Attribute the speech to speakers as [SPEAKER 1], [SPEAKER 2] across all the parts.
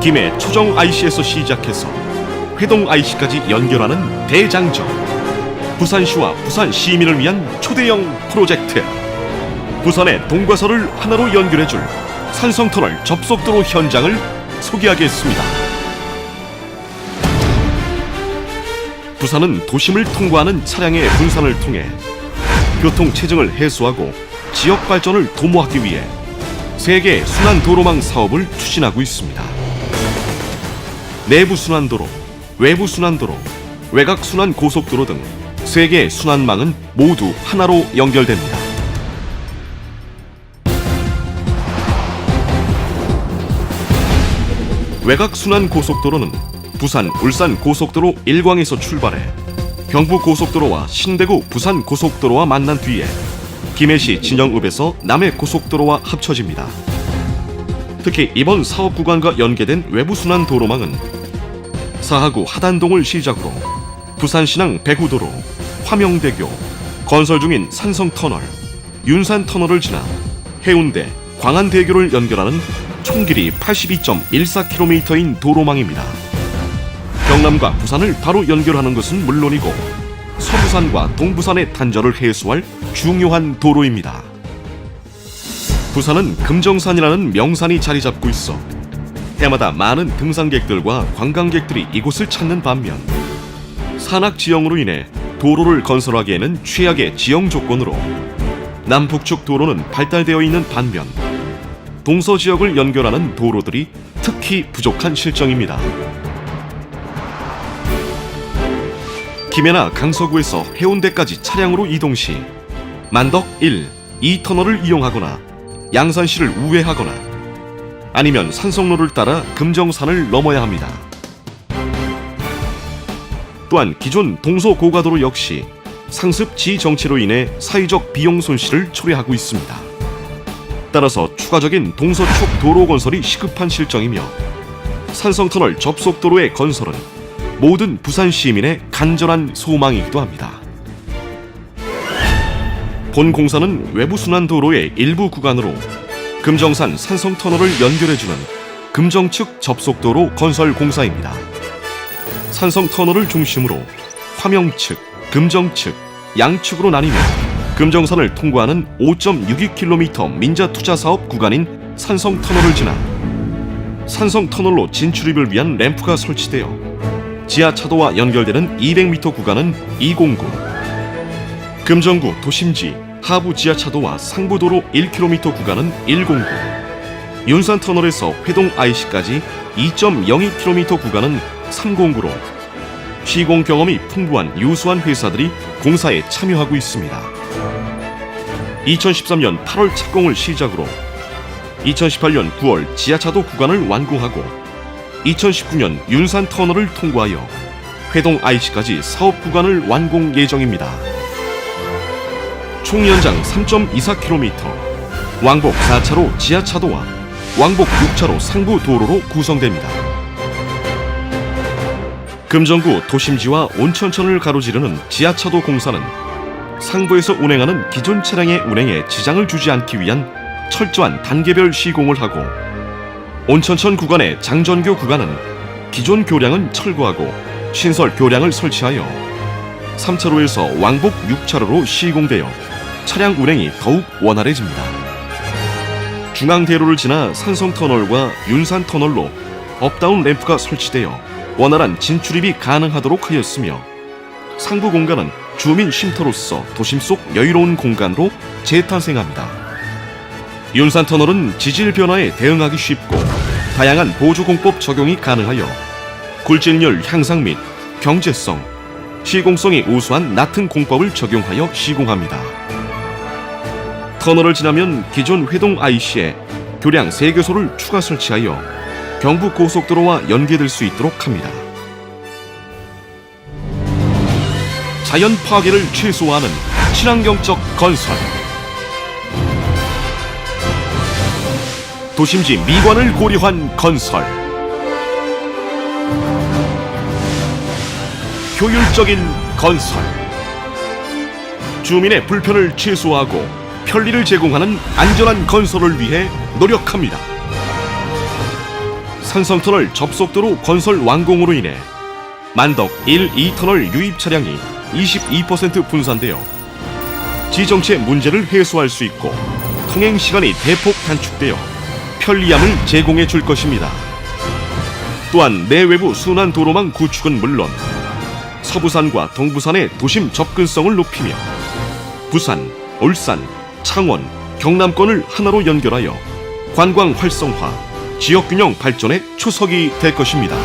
[SPEAKER 1] 김해 초정 IC에서 시작해서 회동 IC까지 연결하는 대장정. 부산시와 부산 시민을 위한 초대형 프로젝트. 부산의 동과서를 하나로 연결해줄 산성터널 접속도로 현장을 소개하겠습니다. 부산은 도심을 통과하는 차량의 분산을 통해 교통 체증을 해소하고 지역 발전을 도모하기 위해 세계 순환 도로망 사업을 추진하고 있습니다. 내부 순환도로, 외부 순환도로, 외곽 순환 고속도로 등 세 개의 순환망은 모두 하나로 연결됩니다. 외곽 순환 고속도로는 부산 울산 고속도로 1광에서 출발해 경부 고속도로와 신대구 부산 고속도로와 만난 뒤에 김해시 진영읍에서 남해 고속도로와 합쳐집니다. 특히 이번 사업 구간과 연계된 외부 순환 도로망은 사하구 하단동을 시작으로 부산 신항 배구도로, 화명대교, 건설 중인 산성터널, 윤산터널을 지나 해운대, 광안대교를 연결하는 총 길이 82.14km인 도로망입니다. 경남과 부산을 바로 연결하는 것은 물론이고 서부산과 동부산의 단절을 해소할 중요한 도로입니다. 부산은 금정산이라는 명산이 자리 잡고 있어 해마다 많은 등산객들과 관광객들이 이곳을 찾는 반면 산악 지형으로 인해 도로를 건설하기에는 최악의 지형 조건으로 남북측 도로는 발달되어 있는 반면 동서 지역을 연결하는 도로들이 특히 부족한 실정입니다. 김해나 강서구에서 해운대까지 차량으로 이동 시 만덕 1, 2터널을 이용하거나 양산 시를 우회하거나 아니면 산성로를 따라 금정산을 넘어야 합니다. 또한 기존 동서 고가도로 역시 상습 지정체로 인해 사회적 비용 손실을 초래하고 있습니다. 따라서 추가적인 동서쪽 도로 건설이 시급한 실정이며 산성터널 접속도로의 건설은 모든 부산 시민의 간절한 소망이기도 합니다. 본 공사는 외부 순환 도로의 일부 구간으로 금정산 산성 터널을 연결해주는 금정측 접속도로 건설 공사입니다. 산성 터널을 중심으로 화명측, 금정측, 양측으로 나뉘며 금정산을 통과하는 5.62km 민자 투자 사업 구간인 산성 터널을 지나 산성 터널로 진출입을 위한 램프가 설치되어 지하 차도와 연결되는 200m 구간은 209, 금정구 도심지 하부 지하차도와 상부도로 1km 구간은 109, 윤산터널에서 회동 IC까지 2.02km 구간은 309로 시공 경험이 풍부한 유수한 회사들이 공사에 참여하고 있습니다. 2013년 8월 착공을 시작으로 2018년 9월 지하차도 구간을 완공하고 2019년 윤산 터널을 통과하여 회동 IC까지 사업 구간을 완공 예정입니다. 총 연장 3.24km, 왕복 4차로 지하차도와 왕복 6차로 상부 도로로 구성됩니다. 금정구 도심지와 온천천을 가로지르는 지하차도 공사는 상부에서 운행하는 기존 차량의 운행에 지장을 주지 않기 위한 철저한 단계별 시공을 하고 온천천 구간의 장전교 구간은 기존 교량은 철거하고 신설 교량을 설치하여 3차로에서 왕복 6차로로 시공되어 차량 운행이 더욱 원활해집니다. 중앙대로를 지나 산성터널과 윤산터널로 업다운 램프가 설치되어 원활한 진출입이 가능하도록 하였으며 상부 공간은 주민 쉼터로서 도심 속 여유로운 공간으로 재탄생합니다. 윤산 터널은 지질 변화에 대응하기 쉽고 다양한 보조 공법 적용이 가능하여 굴진율 향상 및 경제성, 시공성이 우수한 낮은 공법을 적용하여 시공합니다. 터널을 지나면 기존 회동 IC에 교량 3개소를 추가 설치하여 경부 고속도로와 연계될 수 있도록 합니다. 자연 파괴를 최소화하는 친환경적 건설. 도심지 미관을 고려한 건설. 효율적인 건설. 주민의 불편을 최소화하고 편리를 제공하는 안전한 건설을 위해 노력합니다. 산성터널 접속도로 건설 완공으로 인해 만덕 1, 2터널 유입 차량이 22% 분산되어 지정체 문제를 해소할 수 있고 통행 시간이 대폭 단축되어 편리함을 제공해 줄 것입니다. 또한 내외부 순환 도로망 구축은 물론 서부산과 동부산의 도심 접근성을 높이며 부산, 울산, 창원, 경남권을 하나로 연결하여 관광 활성화, 지역 균형 발전의 초석이 될 것입니다.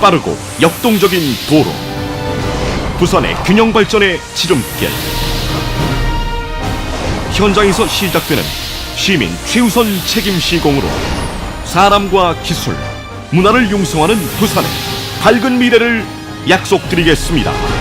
[SPEAKER 1] 빠르고 역동적인 도로, 부산의 균형 발전의 지름길. 현장에서 시작되는 시민 최우선 책임 시공으로 사람과 기술, 문화를 융성하는 부산의 밝은 미래를 약속드리겠습니다.